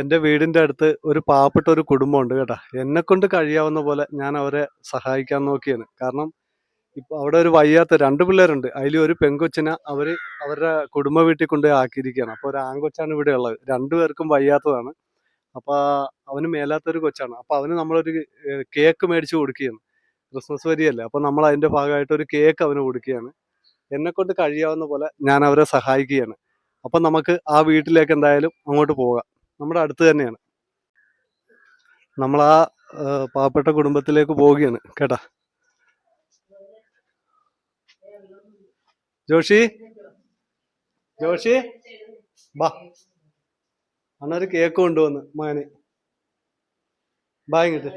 എന്റെ വീടിന്റെ അടുത്ത് ഒരു പാവപ്പെട്ട ഒരു കുടുംബമുണ്ട് കേട്ടോ. എന്നെ കൊണ്ട് കഴിയാവുന്ന പോലെ ഞാൻ അവരെ സഹായിക്കാൻ നോക്കിയാണ്. കാരണം ഇപ്പൊ അവിടെ ഒരു വയ്യാത്ത രണ്ട് പിള്ളേരുണ്ട്. അതിൽ ഒരു പെങ്കൊച്ചിനെ അവർ അവരുടെ കുടുംബ വീട്ടിൽ കൊണ്ടുപോയി ആക്കിയിരിക്കുകയാണ്. അപ്പോൾ ഒരു ആൺകൊച്ചാണ് ഇവിടെ ഉള്ളത്. രണ്ടുപേർക്കും വയ്യാത്തതാണ്. അപ്പോൾ അവന് മേലാത്തൊരു കൊച്ചാണ്. അപ്പോൾ അവന് നമ്മളൊരു കേക്ക് മേടിച്ച് കൊടുക്കുകയാണ്. ക്രിസ്മസ് വരികയല്ലേ അപ്പോൾ നമ്മൾ അതിന്റെ ഭാഗമായിട്ട് ഒരു കേക്ക് അവന് കൊടുക്കുകയാണ്. എന്നെ കൊണ്ട് കഴിയാവുന്ന പോലെ ഞാൻ അവരെ സഹായിക്കുകയാണ്. അപ്പൊ നമുക്ക് ആ വീട്ടിലേക്ക് എന്തായാലും അങ്ങോട്ട് പോകാം. നമ്മുടെ അടുത്ത് തന്നെയാണ്. ഏഹ്, പാവപ്പെട്ട കുടുംബത്തിലേക്ക് പോവുകയാണ് കേട്ടാ? ജോഷി? ജോഷി? ബാ. അന്നൊരു കേക്ക് കൊണ്ടുവന്ന് മകന് ബാ ഇങ്ങോട്ട്.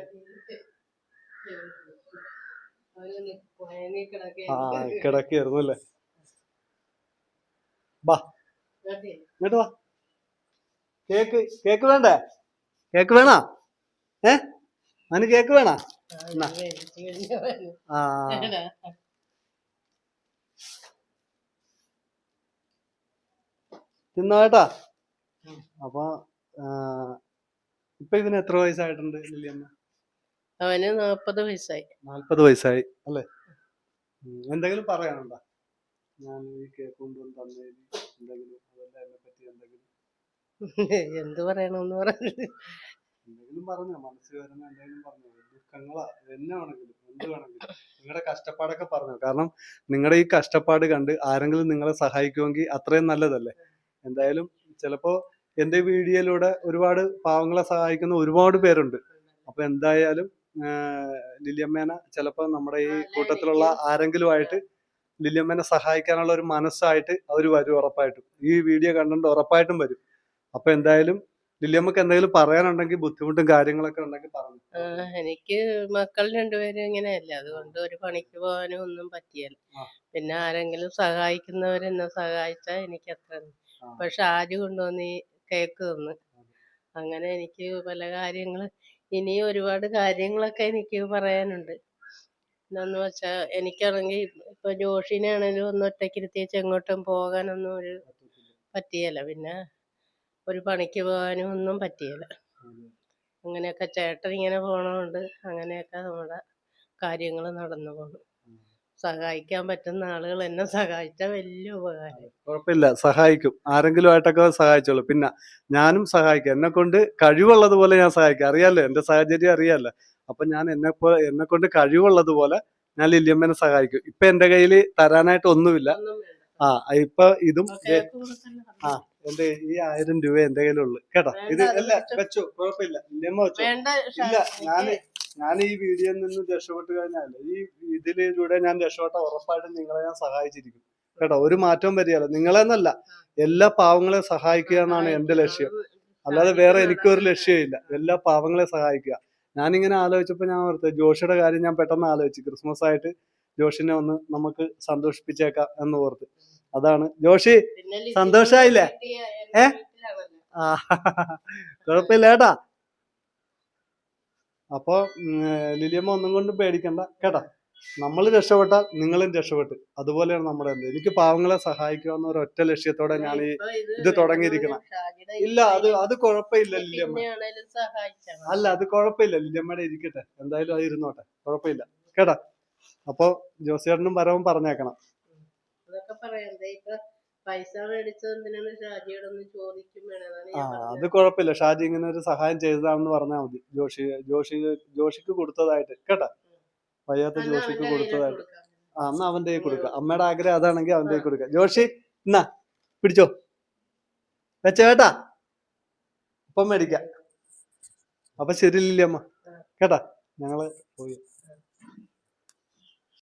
ആ കിടക്കായിരുന്നു അല്ലേ? ബാ. ഇങ്ങോട്ട് വാ. കേക്ക് കേക്ക് വേണ്ടേ? കേക്ക് വേണോ? ഏ? അവന് കേക്ക് വേണോ. ആ തിന്നോ കേട്ടാ? അപ്പൊ ഇപ്പൊ ഇതിന് എത്ര വയസ്സായിട്ടുണ്ട് ലില്ലിയമ്മ? അവന് നാപ്പത് വയസ്സായി. നാല്പത് വയസ്സായി അല്ലേ? എന്തെങ്കിലും പറയാനുണ്ടോ? ഞാൻ ഈ കേക്ക് കൊണ്ടുവന്ന് തന്നതിൽ എന്തെങ്കിലും അതല്ല എന്നെ പറ്റി എന്തെങ്കിലും. എന്ത് പറയണമെന്ന് പറഞ്ഞു എന്തെങ്കിലും പറഞ്ഞോ മനസ്സിൽ വരുന്ന എന്തെങ്കിലും പറഞ്ഞോ ദുഃഖങ്ങളാ എന്നെ വേണമെങ്കിലും എന്ത് വേണമെങ്കിലും. നിങ്ങളുടെ കഷ്ടപ്പാടൊക്കെ പറഞ്ഞോ. കാരണം നിങ്ങളുടെ ഈ കഷ്ടപ്പാട് കണ്ട് ആരെങ്കിലും നിങ്ങളെ സഹായിക്കുമെങ്കിൽ അത്രയും നല്ലതല്ലേ? എന്തായാലും ചിലപ്പോ എന്റെ വീഡിയോയിലൂടെ ഒരുപാട് പാവങ്ങളെ സഹായിക്കുന്ന ഒരുപാട് പേരുണ്ട്. അപ്പൊ എന്തായാലും ആഹ് ലില്ലിയമ്മേനെ ചിലപ്പോ നമ്മുടെ ഈ കൂട്ടത്തിലുള്ള ആരെങ്കിലും ആയിട്ട് ലില്ലിയമ്മേനെ സഹായിക്കാനുള്ള ഒരു മനസ്സായിട്ട് അവർ വരും ഉറപ്പായിട്ടും. ഈ വീഡിയോ കണ്ടുകൊണ്ട് ഉറപ്പായിട്ടും വരും. അപ്പൊ എന്തായാലും ലില്ലിയമ്മക്ക് എന്തെങ്കിലും പറയാനുണ്ടെങ്കിൽ ബുദ്ധിമുട്ടും കാര്യങ്ങളൊക്കെ ഉണ്ടെങ്കിൽ പറഞ്ഞു എനിക്ക് മക്കൾ രണ്ടുപേരും ഇങ്ങനെയല്ല. അതുകൊണ്ട് ഒരു പണിക്ക് പോകാനും ഒന്നും പറ്റിയല്ല. പിന്നെ ആരെങ്കിലും സഹായിക്കുന്നവരെന്നെ സഹായിച്ചാൽ എനിക്ക് അത്ര പക്ഷെ ആര് കൊണ്ടുവന്ന് ഈ കേക്ക് തന്ന്? അങ്ങനെ എനിക്ക് പല കാര്യങ്ങൾ ഇനി ഒരുപാട് കാര്യങ്ങളൊക്കെ എനിക്ക് പറയാനുണ്ട്. എന്താന്ന് വെച്ചാ എനിക്കാണെങ്കിൽ ഇപ്പൊ ജോഷിനെ ആണെങ്കിലും ഒന്ന് ഒറ്റയ്ക്കിരുത്തിച്ച് എങ്ങോട്ടും പോകാനൊന്നും ഒരു പറ്റിയല്ല. പിന്നെ ഒരു പണിക്ക് പോകാനും ഒന്നും പറ്റിയില്ല. അങ്ങനെയൊക്കെ ചേട്ടൻ ഇങ്ങനെ പോണോണ്ട് അങ്ങനെയൊക്കെ നമ്മുടെ കാര്യങ്ങൾ നടന്നു പോകുന്നു സഹായിക്കാൻ പറ്റുന്ന ആളുകൾ എന്നെ സഹായിച്ച വലിയ ഉപകാരം. കുഴപ്പമില്ല സഹായിക്കും. ആരെങ്കിലും ആയിട്ടൊക്കെ സഹായിച്ചോളൂ. പിന്നെ ഞാനും സഹായിക്കാം. എന്നെ കൊണ്ട് കഴിവുള്ളതുപോലെ ഞാൻ സഹായിക്കാം. അറിയാലോ? എന്റെ സാഹചര്യം അറിയാലോ? അപ്പൊ ഞാൻ എന്നെ പോലെ എന്നെ കൊണ്ട് കഴിവുള്ളതുപോലെ ഞാൻ ലില്യമ്മനെ സഹായിക്കും. ഇപ്പൊ എന്റെ കയ്യിൽ തരാനായിട്ട് ഒന്നുമില്ല. ആ ഇപ്പൊ ഇതും. ആ എന്റെ ഈ ആയിരം രൂപ എന്തെങ്കിലും കയ്യിലുള്ളു കേട്ടോ? ഇത് അല്ല വെച്ചു കുഴപ്പമില്ല. ലില്ലിയമ്മ വെച്ചു. ഇല്ല ഞാൻ ഞാൻ ഈ വീഡിയോയിൽ നിന്ന് രക്ഷപ്പെട്ട് കഴിഞ്ഞാൽ ഈ ഇതിലൂടെ ഞാൻ രക്ഷപ്പെട്ട ഉറപ്പായിട്ടും നിങ്ങളെ ഞാൻ സഹായിച്ചിരിക്കും. കേട്ടോ? ഒരു മാറ്റവും വരികയല്ല. നിങ്ങളെന്നല്ല എല്ലാ പാവങ്ങളെ സഹായിക്കുക എന്നാണ് എന്റെ ലക്ഷ്യം. അല്ലാതെ വേറെ എനിക്കൊരു ലക്ഷ്യമില്ല എല്ലാ പാവങ്ങളെ സഹായിക്കുക. ഞാനിങ്ങനെ ആലോചിച്ചപ്പോ ഞാൻ ഓർത്ത് ജോഷിയുടെ കാര്യം ഞാൻ പെട്ടെന്ന് ആലോചിച്ചു. ക്രിസ്മസ് ആയിട്ട് ജോഷിനെ ഒന്ന് നമുക്ക് സന്തോഷിപ്പിച്ചേക്കാം എന്ന് ഓർത്ത്. അതാണ്. ജോഷി സന്തോഷായില്ലേ? ഏ? ആ കുഴപ്പമില്ല കേട്ടാ അപ്പൊ ലിലിയമ്മ ഒന്നും കൊണ്ട് പേടിക്കണ്ട കേട്ടാ. നമ്മൾ രക്ഷപ്പെട്ടാൽ നിങ്ങളും രക്ഷപ്പെട്ട്. അതുപോലെയാണ് നമ്മുടെ എന്ത്. എനിക്ക് പാവങ്ങളെ സഹായിക്കുക എന്ന ഒരു ഒറ്റ ലക്ഷ്യത്തോടെ ഞാൻ ഈ ഇത് തുടങ്ങിയിരിക്കണം. ഇല്ല അത് അത് കുഴപ്പമില്ല സഹായിച്ചാൽ അല്ല അത് കുഴപ്പമില്ല. ലില്യമ്മയുടെ ഇരിക്കട്ടെ. എന്തായാലും അത് ഇരുന്നോട്ടെ. കുഴപ്പമില്ല. കേട്ടാ. അപ്പൊ ജോസിയേട്ടനും പരവും പറഞ്ഞേക്കണം. അതൊക്കെ പറയണ്ടേ? ഇപ്പൊ പൈസ മേടിച്ചത് എന്തിനാണ് ഷാജിയോടൊന്ന് ചോദിക്കും ആ അത്. കുഴപ്പമില്ല. ഷാജി ഇങ്ങനെ ഒരു സഹായം ചെയ്തതാണെന്ന് പറഞ്ഞാൽ മതി. ജോഷി ജോഷി ജോഷിക്ക് കൊടുത്തതായിട്ട്. കേട്ടാ? വയ്യാത്ത ജോഷിക്ക് കൊടുത്തതായിട്ട്. ആ എന്നാ അവന്റെ കൈ കൊടുക്കാം. അമ്മയുടെ ആഗ്രഹം അതാണെങ്കിൽ അവന്റെ കൈ കൊടുക്കാം. ജോഷി എന്നാ പിടിച്ചോ. വെച്ചേട്ടാ ഇപ്പം അപ്പം മേടിക്കാം. അപ്പൊ ശരി ലില്ലി അമ്മ കേട്ടാ? ഞങ്ങൾ പോയി.